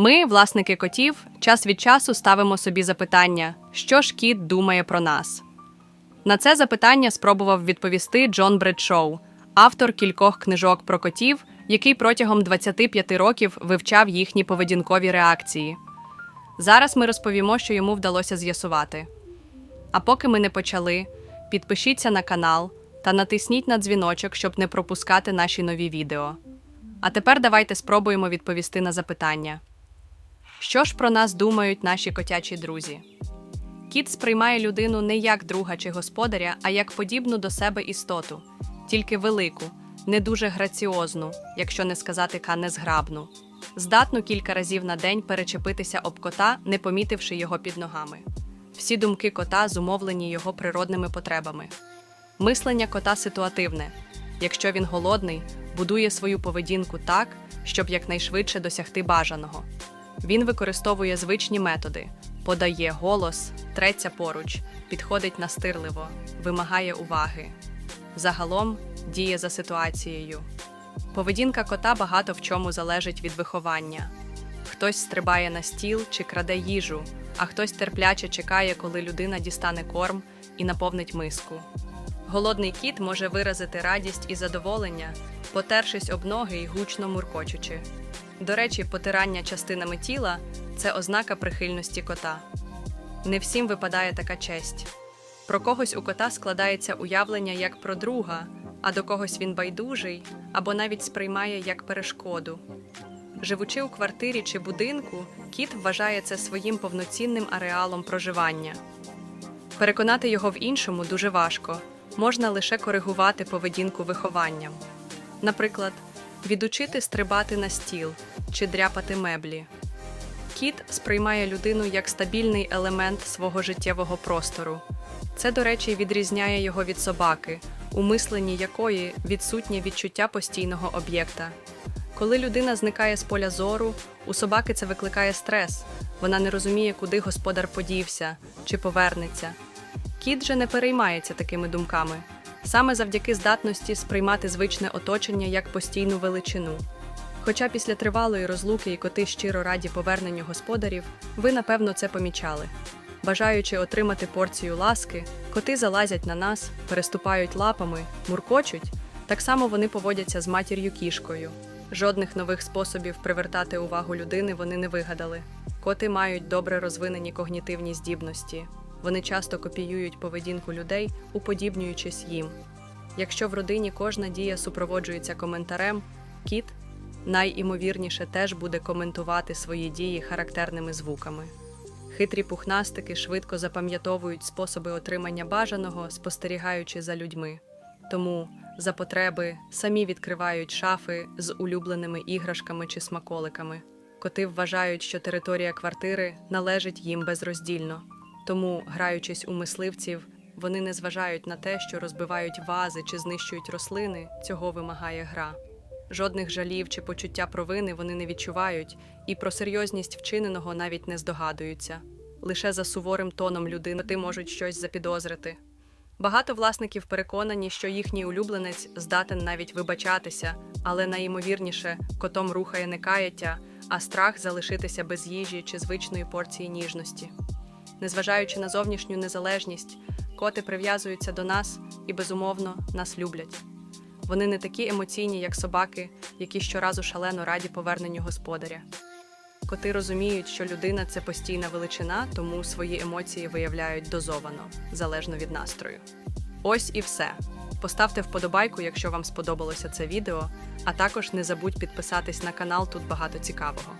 Ми, власники котів, час від часу ставимо собі запитання, що ж кіт думає про нас. На це запитання спробував відповісти Джон Бредшоу, автор кількох книжок про котів, який протягом 25 років вивчав їхні поведінкові реакції. Зараз ми розповімо, що йому вдалося з'ясувати. А поки ми не почали, підпишіться на канал та натисніть на дзвіночок, щоб не пропускати наші нові відео. А тепер давайте спробуємо відповісти на запитання. Що ж про нас думають наші котячі друзі? Кіт сприймає людину не як друга чи господаря, а як подібну до себе істоту, тільки велику, не дуже граціозну, якщо не сказати ка незграбну, здатну кілька разів на день перечепитися об кота, не помітивши його під ногами. Всі думки кота зумовлені його природними потребами. Мислення кота ситуативне. Якщо він голодний, будує свою поведінку так, щоб якнайшвидше досягти бажаного. Він використовує звичні методи, подає голос, треться поруч, підходить настирливо, вимагає уваги. Загалом діє за ситуацією. Поведінка кота багато в чому залежить від виховання. Хтось стрибає на стіл чи краде їжу, а хтось терпляче чекає, коли людина дістане корм і наповнить миску. Голодний кіт може виразити радість і задоволення, потершись об ноги і гучно муркочучи. До речі, потирання частинами тіла це ознака прихильності кота. Не всім випадає така честь. Про когось у кота складається уявлення як про друга, а до когось він байдужий або навіть сприймає як перешкоду. Живучи у квартирі чи будинку, кіт вважає це своїм повноцінним ареалом проживання. Переконати його в іншому дуже важко, можна лише коригувати поведінку вихованням. Наприклад, відучити стрибати на стіл чи дряпати меблі. Кіт сприймає людину як стабільний елемент свого життєвого простору. Це, до речі, відрізняє його від собаки, у мисленні якої відсутнє відчуття постійного об'єкта. Коли людина зникає з поля зору, у собаки це викликає стрес. Вона не розуміє, куди господар подівся чи повернеться. Кіт же не переймається такими думками, саме завдяки здатності сприймати звичне оточення як постійну величину. Хоча після тривалої розлуки і коти щиро раді поверненню господарів, ви напевно це помічали. Бажаючи отримати порцію ласки, коти залазять на нас, переступають лапами, муркочуть. Так само вони поводяться з матір'ю кішкою. Жодних нових способів привертати увагу людини вони не вигадали. Коти мають добре розвинені когнітивні здібності. Вони часто копіюють поведінку людей, уподібнюючись їм. Якщо в родині кожна дія супроводжується коментарем, кіт найімовірніше теж буде коментувати свої дії характерними звуками. Хитрі пухнастики швидко запам'ятовують способи отримання бажаного, спостерігаючи за людьми. Тому за потреби самі відкривають шафи з улюбленими іграшками чи смаколиками. Коти вважають, що територія квартири належить їм безроздільно. Тому, граючись у мисливців, вони не зважають на те, що розбивають вази чи знищують рослини, цього вимагає гра. Жодних жалів чи почуття провини вони не відчувають і про серйозність вчиненого навіть не здогадуються. Лише за суворим тоном людини можуть щось запідозрити. Багато власників переконані, що їхній улюбленець здатен навіть вибачатися, але найімовірніше котом рухає не каяття, а страх залишитися без їжі чи звичної порції ніжності. Незважаючи на зовнішню незалежність, коти прив'язуються до нас і безумовно нас люблять. Вони не такі емоційні, як собаки, які щоразу шалено раді поверненню господаря. Коти розуміють, що людина це постійна величина, тому свої емоції виявляють дозовано, залежно від настрою. Ось і все. Поставте вподобайку, якщо вам сподобалося це відео, а також не забудь підписатись на канал тут багато цікавого.